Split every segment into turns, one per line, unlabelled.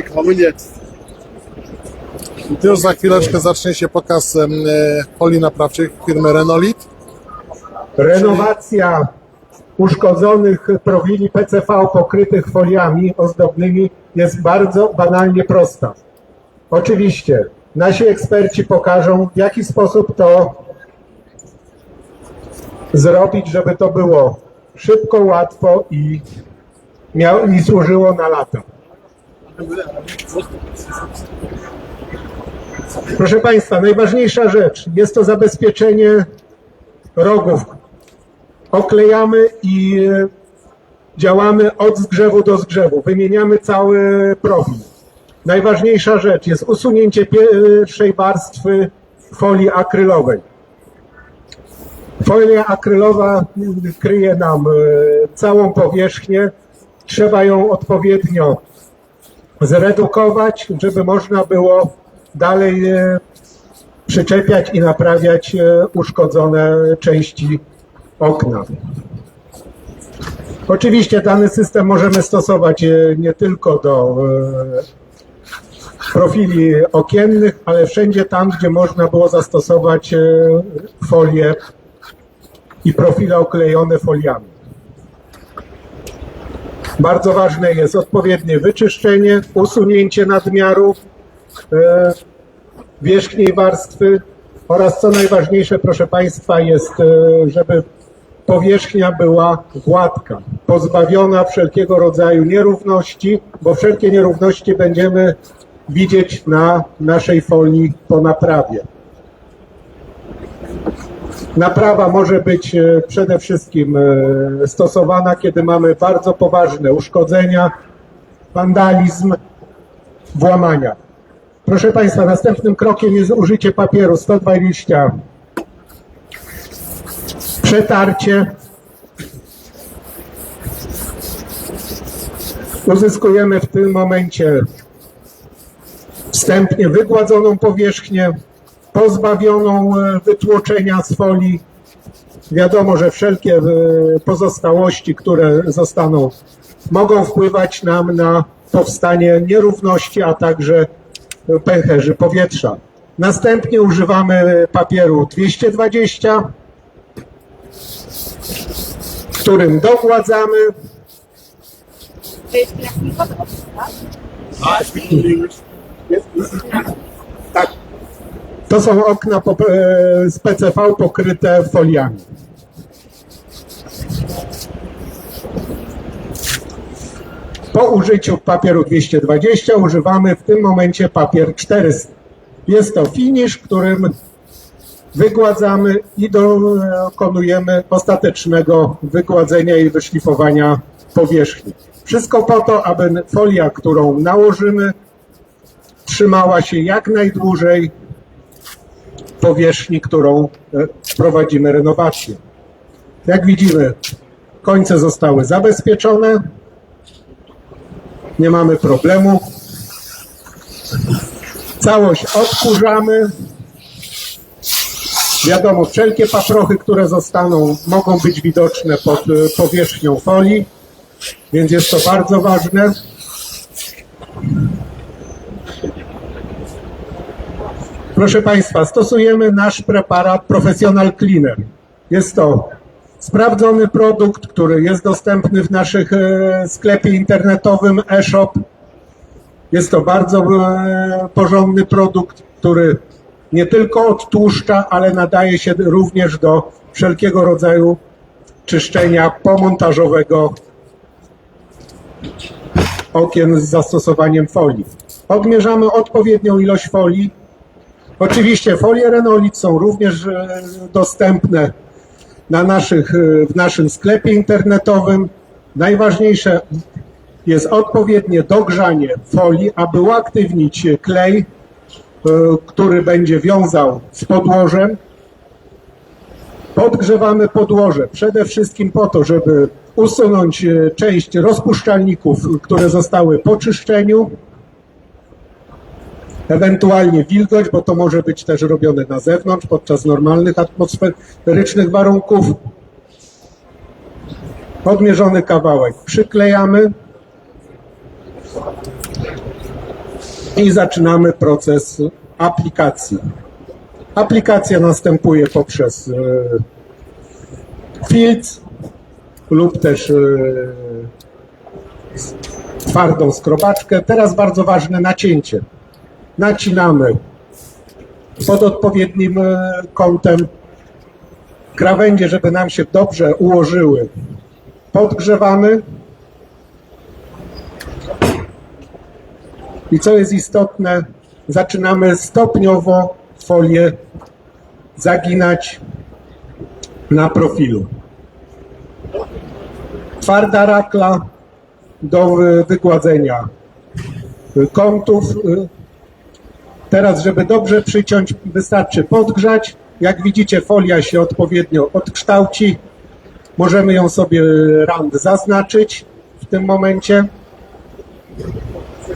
Kommen jetzt.
Już za chwileczkę zacznie się pokaz em, e, folii naprawczych firmy Renolit.
Renowacja uszkodzonych profili PCV pokrytych foliami ozdobnymi jest bardzo banalnie prosta. Oczywiście nasi eksperci pokażą, w jaki sposób to zrobić, żeby to było szybko, łatwo i, miał, i służyło na lata. Proszę Państwa, najważniejsza rzecz jest to zabezpieczenie rogów. Oklejamy i działamy od zgrzewu do zgrzewu. Wymieniamy cały profil. Najważniejsza rzecz jest usunięcie pierwszej warstwy folii akrylowej. Folia akrylowa kryje nam e, całą powierzchnię. Trzeba ją odpowiednio zredukować, żeby można było dalej e, przyczepiać i naprawiać e, uszkodzone części okna. Oczywiście dany system możemy stosować e, nie tylko do profili okiennych, ale wszędzie tam, gdzie można było zastosować folie i profile oklejone foliami. Bardzo ważne jest odpowiednie wyczyszczenie, usunięcie nadmiaru e, wierzchniej warstwy oraz co najważniejsze, proszę Państwa, jest, e, żeby powierzchnia była gładka, pozbawiona wszelkiego rodzaju nierówności, bo wszelkie nierówności będziemy widzieć na naszej folii po naprawie. Naprawa może być e, przede wszystkim e, stosowana, kiedy mamy bardzo poważne uszkodzenia, wandalizm, włamania. Proszę Państwa, następnym krokiem jest użycie papieru 120, przetarcie. Uzyskujemy w tym momencie wstępnie wygładzoną powierzchnię, pozbawioną e, wytłoczenia z folii. Wiadomo, że wszelkie e, pozostałości, które zostaną, mogą wpływać nam na powstanie nierówności, a także pęcherzy powietrza. Następnie używamy papieru 220, którym dogładzamy.
To jest. Tak.
To są okna e, z PCV pokryte foliami. Po użyciu papieru 220 używamy w tym momencie papier 400. Jest to finish, którym wygładzamy i dokonujemy ostatecznego wygładzenia i wyszlifowania powierzchni. Wszystko po to, aby folia, którą nałożymy, trzymała się jak najdłużej powierzchni, którą e, prowadzimy renowację. Jak widzimy, końce zostały zabezpieczone. Nie mamy problemu. Całość odkurzamy. Wiadomo, wszelkie paprochy, które zostaną, mogą być widoczne pod e, powierzchnią folii, więc jest to bardzo ważne. Proszę Państwa, stosujemy nasz preparat Professional Cleaner. Jest to sprawdzony produkt, który jest dostępny w naszych e, sklepie internetowym e-shop. Jest to bardzo e, porządny produkt, który nie tylko odtłuszcza, ale nadaje się również do wszelkiego rodzaju czyszczenia pomontażowego okien z zastosowaniem folii. Odmierzamy odpowiednią ilość folii. Oczywiście folie Renolit są również e, dostępne na naszych, e, w naszym sklepie internetowym. Najważniejsze jest odpowiednie dogrzanie folii, aby uaktywnić klej, e, który będzie wiązał z podłożem. Podgrzewamy podłoże przede wszystkim po to, żeby usunąć część rozpuszczalników, które zostały po czyszczeniu, ewentualnie wilgoć, bo to może być też robione na zewnątrz podczas normalnych atmosferycznych warunków. Odmierzony kawałek przyklejamy. i zaczynamy proces aplikacji. Aplikacja następuje poprzez e, filtr lub też e, twardą skrobaczkę. Teraz bardzo ważne nacięcie. Nacinamy pod odpowiednim e, kątem krawędzie, żeby nam się dobrze ułożyły. Podgrzewamy. I co jest istotne, zaczynamy stopniowo folię zaginać na profilu. Twarda rakla do y, wygładzenia kątów. Teraz, żeby dobrze przyciąć, wystarczy podgrzać. Jak widzicie, folia się odpowiednio odkształci. Możemy ją sobie rand zaznaczyć w tym momencie.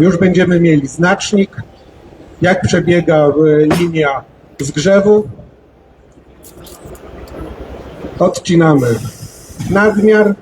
Już będziemy mieli znacznik, jak przebiega y, linia zgrzewu. Odcinamy nadmiar.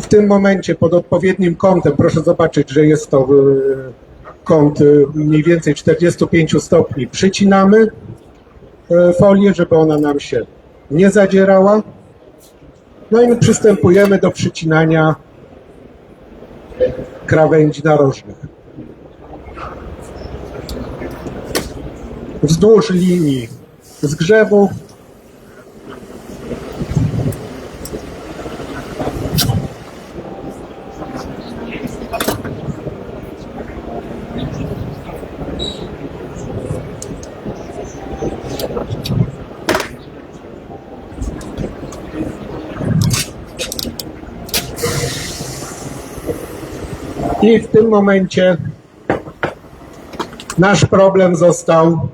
W tym momencie pod odpowiednim kątem, proszę zobaczyć, że jest to y, kąt y, mniej więcej 45 stopni. Przycinamy y, folię, żeby ona nam się nie zadzierała. No i przystępujemy do przycinania krawędzi narożnych. Wzdłuż linii zgrzewu i w tym momencie nasz problem został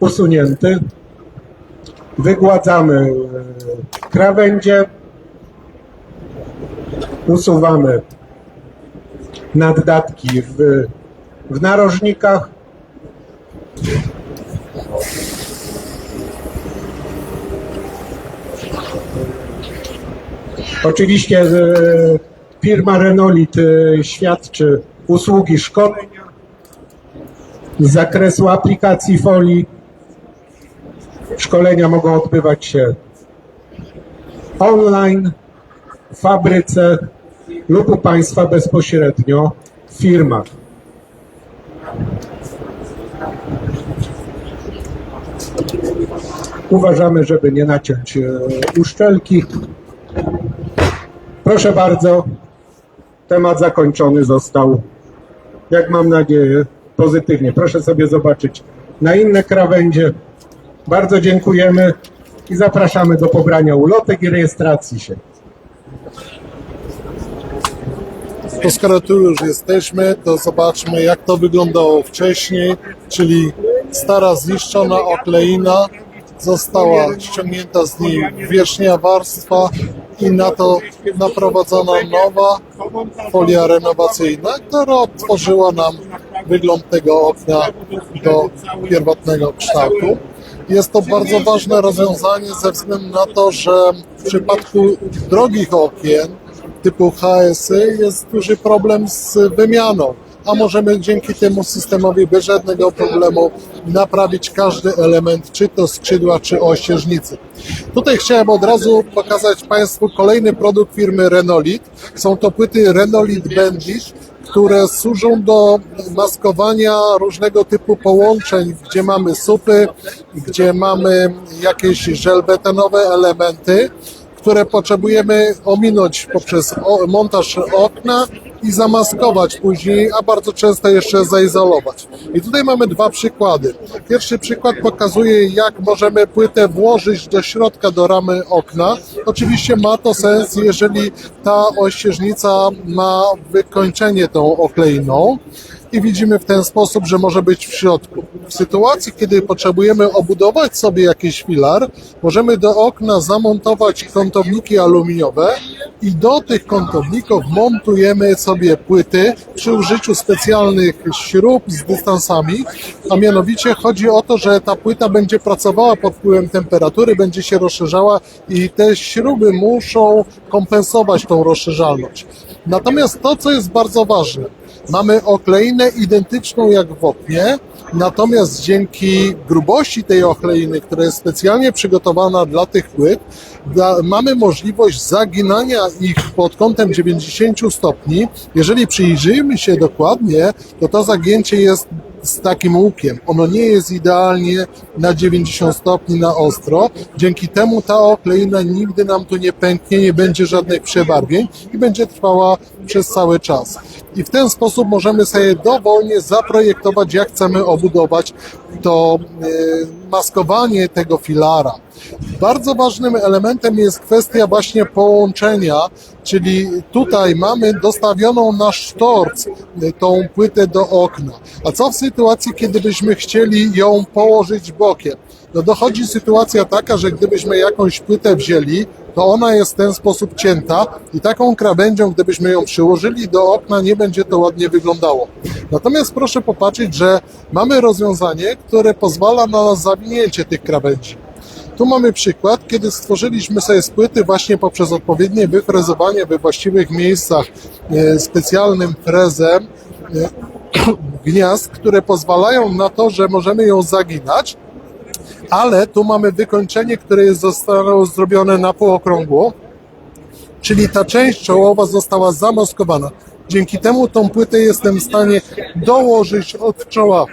usunięty. Wygładzamy e, krawędzie, usuwamy naddatki w, w narożnikach. Oczywiście e, firma Renolit e, świadczy usługi szkolenia z zakresu aplikacji folii. Szkolenia mogą odbywać się online, w fabryce lub u Państwa bezpośrednio w firmach. Uważamy, żeby nie naciąć e, uszczelki. Proszę bardzo, temat zakończony został, jak mam nadzieję, pozytywnie. Proszę sobie zobaczyć na inne krawędzie. Bardzo dziękujemy i zapraszamy do pobrania ulotek i rejestracji się.
To skoro tu już jesteśmy, to zobaczmy jak to wyglądało wcześniej, czyli stara zniszczona okleina została ściągnięta z niej wierzchnia warstwa i na to naprowadzona nowa folia renowacyjna, która odtworzyła nam wygląd tego okna do pierwotnego kształtu. Jest to bardzo ważne rozwiązanie ze względu na to, że w przypadku drogich okien typu HSY jest duży problem z wymianą, a możemy dzięki temu systemowi bez żadnego problemu naprawić każdy element, czy to skrzydła, czy ościeżnicy. Tutaj chciałem od razu pokazać Państwu kolejny produkt firmy Renolit. Są to płyty Renolit Bandit, które służą do maskowania różnego typu połączeń, gdzie mamy supy, gdzie mamy jakieś żelbetonowe elementy które potrzebujemy ominąć poprzez montaż okna i zamaskować później, a bardzo często jeszcze zaizolować. I tutaj mamy dwa przykłady. Pierwszy przykład pokazuje, jak możemy płytę włożyć do środka, do ramy okna. Oczywiście ma to sens, jeżeli ta ościeżnica ma wykończenie tą okleiną i widzimy w ten sposób, że może być w środku. W sytuacji, kiedy potrzebujemy obudować sobie jakiś filar, możemy do okna zamontować kątowniki aluminiowe i do tych kątowników montujemy sobie płyty przy użyciu specjalnych śrub z dystansami, a mianowicie chodzi o to, że ta płyta będzie pracowała pod wpływem temperatury, będzie się rozszerzała i te śruby muszą kompensować tą rozszerzalność. Natomiast to, co jest bardzo ważne, Mamy okleinę identyczną jak w oknie, natomiast dzięki grubości tej okleiny, która jest specjalnie przygotowana dla tych płyt, da, mamy możliwość zaginania ich pod kątem 90 stopni. Jeżeli przyjrzymy się dokładnie, to to zagięcie jest z takim łukiem. Ono nie jest idealnie na 90 stopni na ostro. Dzięki temu ta okleina nigdy nam tu nie pęknie, nie będzie żadnych przebarwień i będzie trwała przez cały czas. I w ten sposób możemy sobie dowolnie zaprojektować, jak chcemy obudować to e, maskowanie tego filara. Bardzo ważnym elementem jest kwestia właśnie połączenia, czyli tutaj mamy dostawioną na sztorc y, tą płytę do okna. A co w sytuacji, kiedy byśmy chcieli ją położyć bokiem? No dochodzi sytuacja taka, że gdybyśmy jakąś płytę wzięli, to ona jest w ten sposób cięta i taką krawędzią, gdybyśmy ją przyłożyli do okna, nie będzie to ładnie wyglądało. Natomiast proszę popatrzeć, że mamy rozwiązanie, które pozwala na zawinięcie tych krawędzi. Tu mamy przykład, kiedy stworzyliśmy sobie z płyty właśnie poprzez odpowiednie wyfrezowanie we właściwych miejscach e, specjalnym frezem e, gniazd, które pozwalają na to, że możemy ją zaginać, ale tu mamy wykończenie, które jest zostało zrobione na półokrągło, czyli ta część czołowa została zamaskowana. Dzięki temu tą płytę jestem w stanie dołożyć od czoła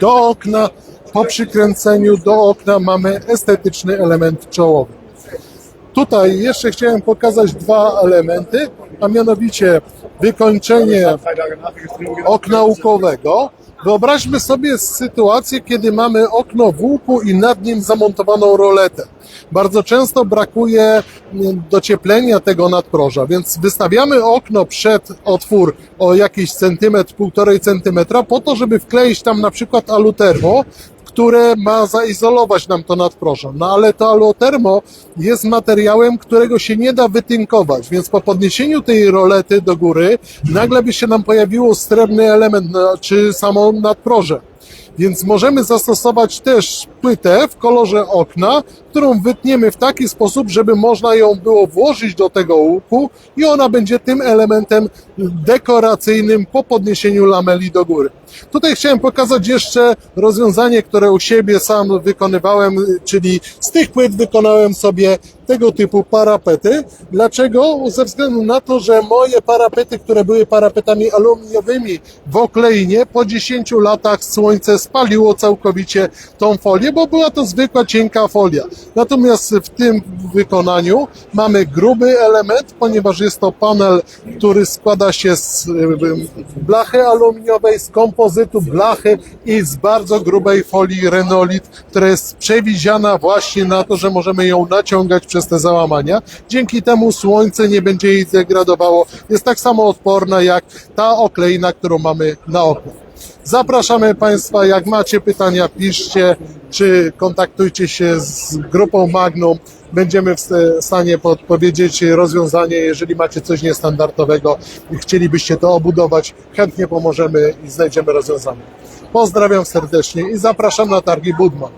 do okna. Po przykręceniu do okna mamy estetyczny element czołowy. Tutaj jeszcze chciałem pokazać dwa elementy, a mianowicie wykończenie okna łukowego. Wyobraźmy sobie sytuację, kiedy mamy okno w łuku i nad nim zamontowaną roletę. Bardzo często brakuje mm, docieplenia tego nadproża, więc wystawiamy okno przed otwór o jakiś centymetr, półtorej centymetra po to, żeby wkleić tam na przykład alutermo, które ma zaizolować nam to nadproże. No ale to alutermo jest materiałem, którego się nie da wytynkować, więc po podniesieniu tej rolety do góry nagle by się nam pojawiło srebrny element, czy samo nadproże. Więc możemy zastosować też płytę w kolorze okna, którą wytniemy w taki sposób, żeby można ją było włożyć do tego łuku i ona będzie tym elementem dekoracyjnym po podniesieniu lameli do góry. Tutaj chciałem pokazać jeszcze rozwiązanie, które u siebie sam wykonywałem, czyli z tych płyt wykonałem sobie tego typu parapety. Dlaczego? Ze względu na to, że moje parapety, które były parapetami aluminiowymi w okleinie, po 10 latach słońce spaliło całkowicie tą folię, bo była to zwykła cienka folia. Natomiast w tym wykonaniu mamy gruby element, ponieważ jest to panel, który składa się z blachy aluminiowej, z kompozytu blachy i z bardzo grubej folii renolit, która jest przewidziana właśnie na to, że możemy ją naciągać przez te załamania. Dzięki temu słońce nie będzie jej degradowało. Jest tak samo odporna jak ta okleina, którą mamy na oknie. Zapraszamy Państwa, jak macie pytania, piszcie, czy kontaktujcie się z grupą Magnum. Będziemy w stanie podpowiedzieć rozwiązanie, jeżeli macie coś niestandardowego i chcielibyście to obudować, chętnie pomożemy i znajdziemy rozwiązanie. Pozdrawiam serdecznie i zapraszam na targi Budman.